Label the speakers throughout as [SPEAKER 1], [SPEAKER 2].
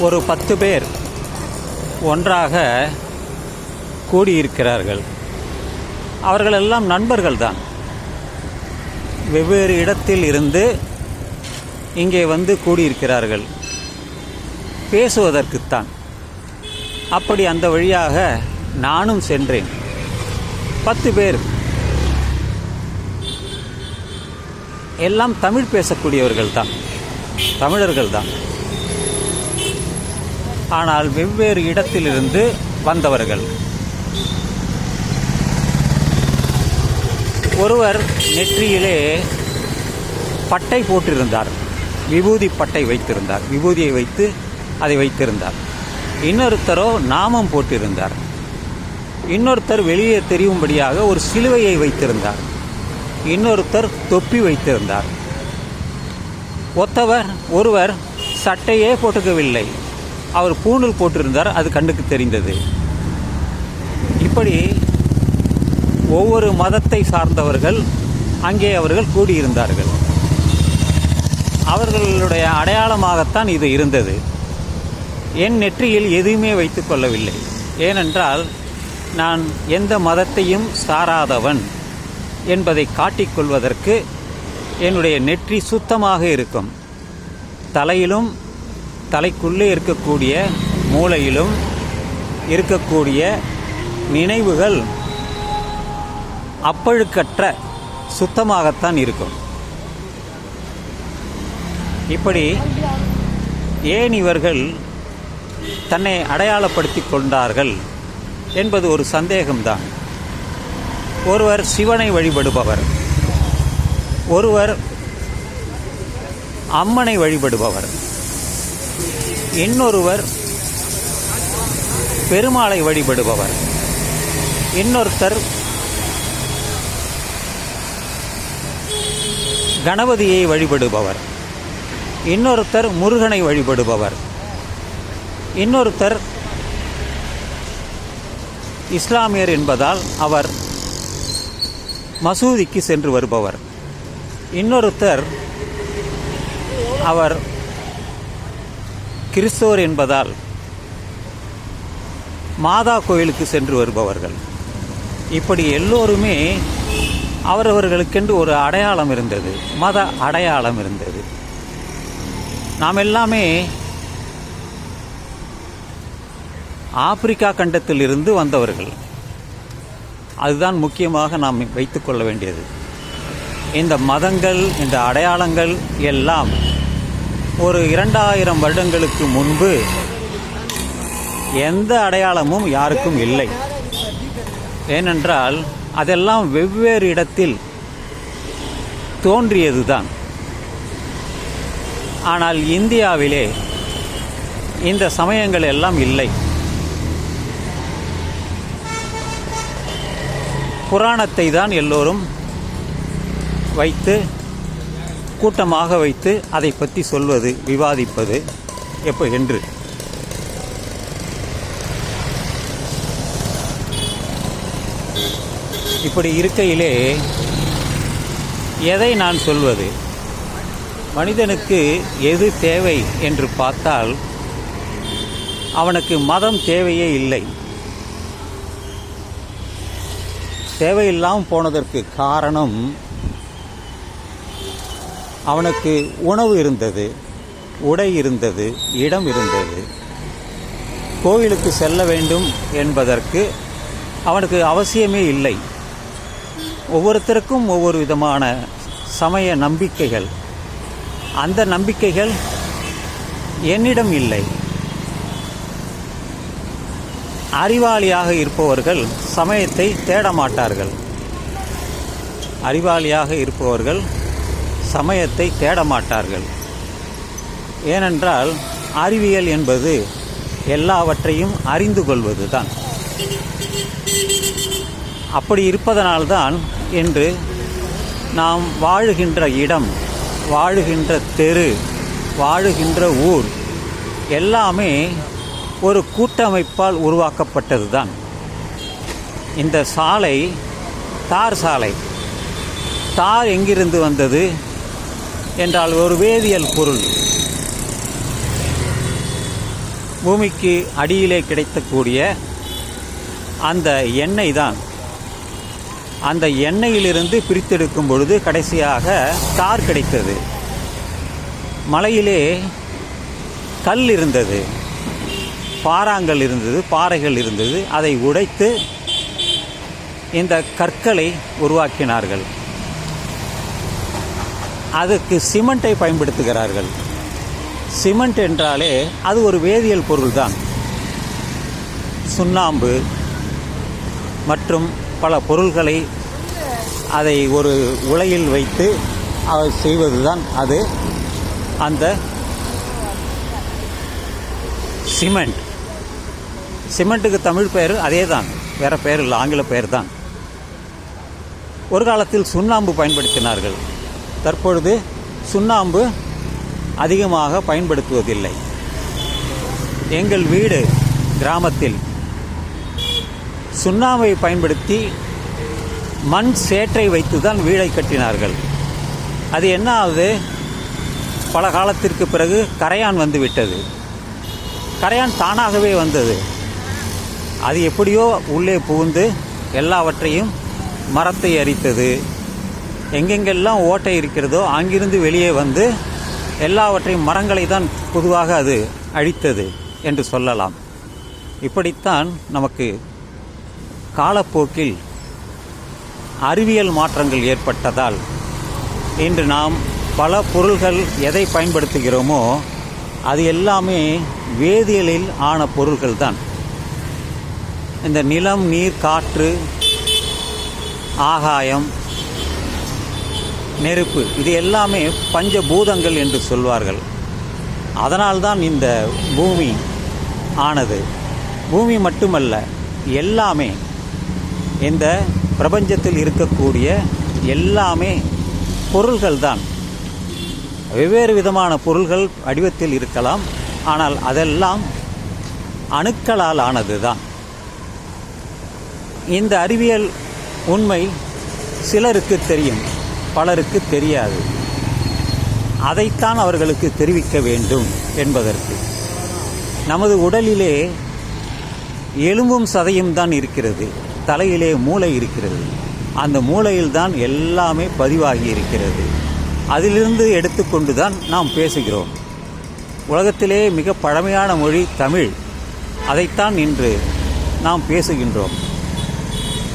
[SPEAKER 1] ஒரு பத்து பேர் ஒன்றாக கூடியிருக்கிறார்கள். அவர்களெல்லாம் நண்பர்கள்தான். வெவ்வேறு இடத்தில் இருந்து இங்கே வந்து கூடியிருக்கிறார்கள். பேசுவதற்குத்தான். அப்படி அந்த வழியாக நானும் சென்றேன். பத்து பேர். எல்லாம் தமிழ் பேசக்கூடியவர்கள் தான் தமிழர்கள் தான் ஆனால் வெவ்வேறு இடத்திலிருந்து வந்தவர்கள். ஒருவர் நெற்றியிலே பட்டை போட்டிருந்தார். விபூதி பட்டை வைத்திருந்தார். விபூதியை வைத்து அதை வைத்திருந்தார். இன்னொருத்தரோ நாமம் போட்டிருந்தார். இன்னொருத்தர் வெளியே தெரியும்படியாக ஒரு சிலுவையை வைத்திருந்தார். இன்னொருத்தர் தொப்பி வைத்திருந்தார். ஒத்தவர் ஒருவர் சட்டையே போட்டுக்கவில்லை. அவர் பூணூல் போட்டிருந்தார் அது கண்ணுக்கு தெரிந்தது. இப்படி ஒவ்வொரு மதத்தை சார்ந்தவர்கள் அங்கே அவர்கள் கூடியிருந்தார்கள். அவர்களுடைய அடையாளமாகத்தான் இது இருந்தது. என் நெற்றியில் எதுவுமே வைத்து கொள்ளவில்லை. ஏனென்றால் நான் எந்த மதத்தையும் சாராதவன் என்பதை காட்டிக்கொள்வதற்கு என்னுடைய நெற்றி சுத்தமாக இருக்கும். தலையிலும் தலைக்குள்ளே இருக்கக்கூடிய மூளையிலும் இருக்கக்கூடிய நினைவுகள் அப்பழுக்கற்ற சுத்தமாகத்தான் இருக்கும். இப்படி ஏன் இவர்கள் தன்னை அடையாளப்படுத்தி கொண்டார்கள் என்பது ஒரு சந்தேகம்தான். ஒருவர் சிவனை வழிபடுபவர் ஒருவர் அம்மனை வழிபடுபவர் இன்னொருவர் பெருமாளை வழிபடுபவர். இன்னொருத்தர் கணபதியை வழிபடுபவர். இன்னொருத்தர் முருகனை வழிபடுபவர். இன்னொருத்தர் இஸ்லாமியர் என்பதால் அவர் மசூதிக்கு சென்று வருபவர். இன்னொருத்தர் அவர் கிறிஸ்தவர் என்பதால் மாதா கோயிலுக்கு சென்று வருபவர்கள். இப்படி எல்லோருமே அவரவர்களுக்கென்று ஒரு அடையாளம் இருந்தது மத அடையாளம் இருந்தது. நாம் எல்லாமே ஆப்பிரிக்கா கண்டத்தில் இருந்து வந்தவர்கள். அதுதான் முக்கியமாக நாம் வைத்துக்கொள்ள வேண்டியது. இந்த மதங்கள் இந்த அடையாளங்கள் எல்லாம் ஒரு இரண்டாயிரம் வருடங்களுக்கு முன்பு எந்த அடையாளமும் யாருக்கும் இல்லை. ஏனென்றால் அதெல்லாம் வெவ்வேறு இடத்தில் தோன்றியதுதான். ஆனால் இந்தியாவிலே இந்த சமயங்கள் எல்லாம் இல்லை. புராணத்தை தான் எல்லோரும் வைத்து கூட்டமாக வைத்து அதை பற்றி சொல்வது விவாதிப்பது எப்போ என்று? இப்படி இருக்கையிலே எதை நான் சொல்வது? மனிதனுக்கு எது தேவை என்று பார்த்தால் அவனுக்கு மதம் தேவையே இல்லை. தேவையில்லாமல் போனதற்கு காரணம் அவனுக்கு உணவு இருந்தது உடை இருந்தது இடம் இருந்தது. கோவிலுக்கு செல்ல வேண்டும் என்பதற்கு அவனுக்கு அவசியமே இல்லை. ஒவ்வொருத்தருக்கும் ஒவ்வொரு விதமான சமய நம்பிக்கைகள். அந்த நம்பிக்கைகள் என்னிடம் இல்லை. அறிவாளியாக இருப்பவர்கள் சமயத்தை தேட மாட்டார்கள் அறிவாளியாக இருப்பவர்கள் சமயத்தை தேட மாட்டார்கள் ஏனென்றால் அறிவியல் என்பது எல்லாவற்றையும் அறிந்து கொள்வதுதான். அப்படி இருப்பதனால்தான் என்று நாம் வாழுகின்ற இடம் வாழுகின்ற தெரு வாழுகின்ற ஊர் எல்லாமே ஒரு கூட்டமைப்பால் உருவாக்கப்பட்டது தான் இந்த சாலை தார் சாலை. தார் எங்கிருந்து வந்தது? என்றால் ஒரு வேதியியல் பொருள். பூமிக்கு அடியிலே கிடைக்கக்கூடிய அந்த எண்ணெய் தான். அந்த எண்ணெயிலிருந்து பிரித்தெடுக்கும் பொழுது கடைசியாக தார் கிடைத்தது. மலையிலே கல் இருந்தது. பாறாங்கல் இருந்தது பாறைகள் இருந்தது. அதை உடைத்து இந்த கற்களை உருவாக்கினார்கள். அதுக்கு சிமெண்ட்டை பயன்படுத்துகிறார்கள். சிமெண்ட் என்றாலே அது ஒரு வேதியியல் பொருள் தான் சுண்ணாம்பு மற்றும் பல பொருள்களை அதை ஒரு உலையில் வைத்து செய்வது செய்வதுதான் அது. அந்த சிமெண்ட். சிமெண்ட்டுக்கு தமிழ் பெயர் அதே தான் வேறு பெயர் இல்லை ஆங்கில பெயர் தான் ஒரு காலத்தில் சுண்ணாம்பு பயன்படுத்தினார்கள். தற்பொழுது சுண்ணாம்பு அதிகமாக பயன்படுத்துவதில்லை. எங்கள் வீடு கிராமத்தில் சுண்ணாம்பை பயன்படுத்தி மண் சேற்றை வைத்து தான் வீடை கட்டினார்கள். அது என்ன ஆகுது? பல காலத்திற்கு பிறகு கரையான் வந்துவிட்டது. கரையான் தானாகவே வந்தது. அது எப்படியோ உள்ளே புகுந்து எல்லாவற்றையும் மரத்தை அரித்தது. எங்கெங்கெல்லாம் ஓட்டை இருக்கிறதோ அங்கிருந்து வெளியே வந்து எல்லாவற்றையும் மரங்களை தான் பொதுவாக அது அழித்தது என்று சொல்லலாம். இப்படித்தான் நமக்கு காலப்போக்கில் அறிவியல் மாற்றங்கள் ஏற்பட்டதால் இன்று நாம் பல பொருள்கள் எதை பயன்படுத்துகிறோமோ அது எல்லாமே வேதியியலில் ஆன பொருள்கள் தான் இந்த நிலம் நீர் காற்று ஆகாயம் நெருப்பு. இது எல்லாமே பஞ்சபூதங்கள் என்று சொல்வார்கள். அதனால்தான் இந்த பூமி ஆனது. பூமி மட்டுமல்ல எல்லாமே இந்த பிரபஞ்சத்தில் இருக்கக்கூடிய எல்லாமே பொருள்கள் தான் வெவ்வேறு விதமான பொருள்கள் வடிவத்தில் இருக்கலாம் ஆனால் அதெல்லாம் அணுக்களால் ஆனது தான் இந்த அறிவியல் உண்மை சிலருக்கு தெரியும். பலருக்கு தெரியாது. அதைத்தான் அவர்களுக்கு தெரிவிக்க வேண்டும் என்பதற்கு. நமது உடலிலே எலும்பும் சதையும் தான் இருக்கிறது. தலையிலே மூளை இருக்கிறது. அந்த மூளையில் தான் எல்லாமே பதிவாகி இருக்கிறது. அதிலிருந்து எடுத்துக்கொண்டு தான் நாம் பேசுகிறோம். உலகத்திலே மிக பழமையான மொழி தமிழ். அதைத்தான் இன்று நாம் பேசுகின்றோம்.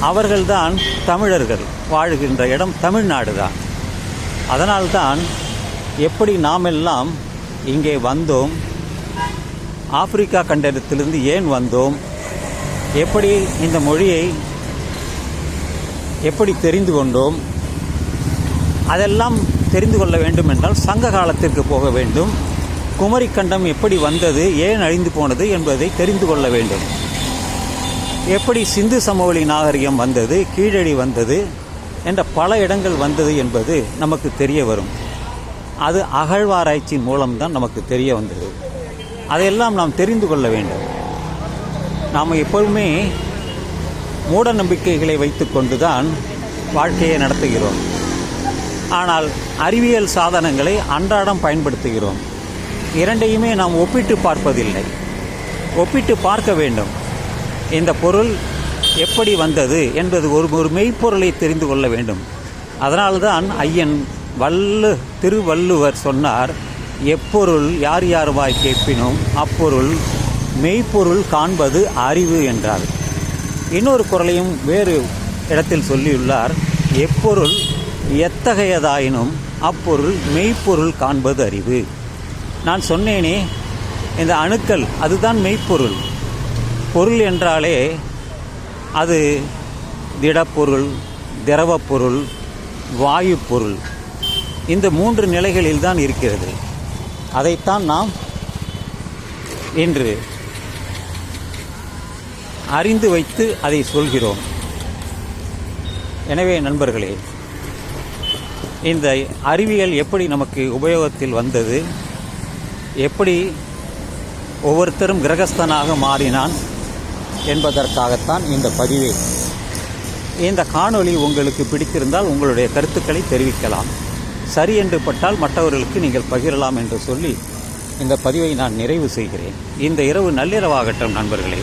[SPEAKER 1] அவர்கள்தான் தமிழர்கள். வாழுகின்ற இடம் தமிழ்நாடு தான் அதனால்தான் எப்படி நாமெல்லாம் இங்கே வந்தோம் ஆப்பிரிக்கா கண்டத்திலிருந்து ஏன் வந்தோம் எப்படி இந்த மொழியை எப்படி தெரிந்து கொண்டோம் அதெல்லாம் தெரிந்து கொள்ள வேண்டும் என்றால் சங்க காலத்திற்கு போக வேண்டும். குமரிக்கண்டம் எப்படி வந்தது ஏன் அழிந்து போனது என்பதை தெரிந்து கொள்ள வேண்டும். எப்படி சிந்து சமவெளி நாகரிகம் வந்தது கீழடி வந்தது என்ற பல இடங்கள் வந்தது என்பது நமக்கு தெரிய வரும். அது அகழ்வாராய்ச்சியின் மூலம்தான் நமக்கு தெரிய வந்தது. அதையெல்லாம் நாம் தெரிந்து கொள்ள வேண்டும். நாம் எப்பொழுதுமே மூட நம்பிக்கைகளை வைத்துக்கொண்டு தான் வாழ்க்கையை நடத்துகிறோம். ஆனால் அறிவியல் சாதனங்களை அன்றாடம் பயன்படுத்துகிறோம். இரண்டையுமே நாம் ஒப்பிட்டு பார்ப்பதில்லை. ஒப்பிட்டு பார்க்க வேண்டும். இந்த பொருள் எப்படி வந்தது என்பது ஒரு ஒரு மெய்ப்பொருளை தெரிந்து கொள்ள வேண்டும். அதனால்தான் ஐயன் வல்லு திருவள்ளுவர் சொன்னார் எப்பொருள் யார் யாருவாய் கேட்பினும் அப்பொருள் மெய்ப்பொருள் காண்பது அறிவு என்றார். இன்னொரு குரலையும் வேறு இடத்தில் சொல்லியுள்ளார் எப்பொருள் எத்தகையதாயினும் அப்பொருள் மெய்ப்பொருள் காண்பது அறிவு. நான் சொன்னேனே இந்த அணுக்கள் அதுதான் மெய்ப்பொருள். பொருள் என்றாலே அது திடப்பொருள் திரவப் பொருள் வாயு பொருள் இந்த மூன்று நிலைகளில் தான் இருக்கிறது. அதைத்தான் நாம் இன்று அறிந்து வைத்து அதை சொல்கிறோம். எனவே நண்பர்களே இந்த அறிவியல் எப்படி நமக்கு உபயோகத்தில் வந்தது? எப்படி ஒவ்வொருத்தரும் கிரகஸ்தனாக மாறினான்? என்பதற்காகத்தான் இந்த பதிவே. இந்த காணொளி உங்களுக்கு பிடித்திருந்தால் உங்களுடைய கருத்துக்களை தெரிவிக்கலாம். சரி என்று பட்டால் மற்றவர்களுக்கு நீங்கள் பகிரலாம் என்று சொல்லி இந்த பதிவை நான் நிறைவு செய்கிறேன். இந்த இரவு நள்ளிரவாகட்டும் நண்பர்களே.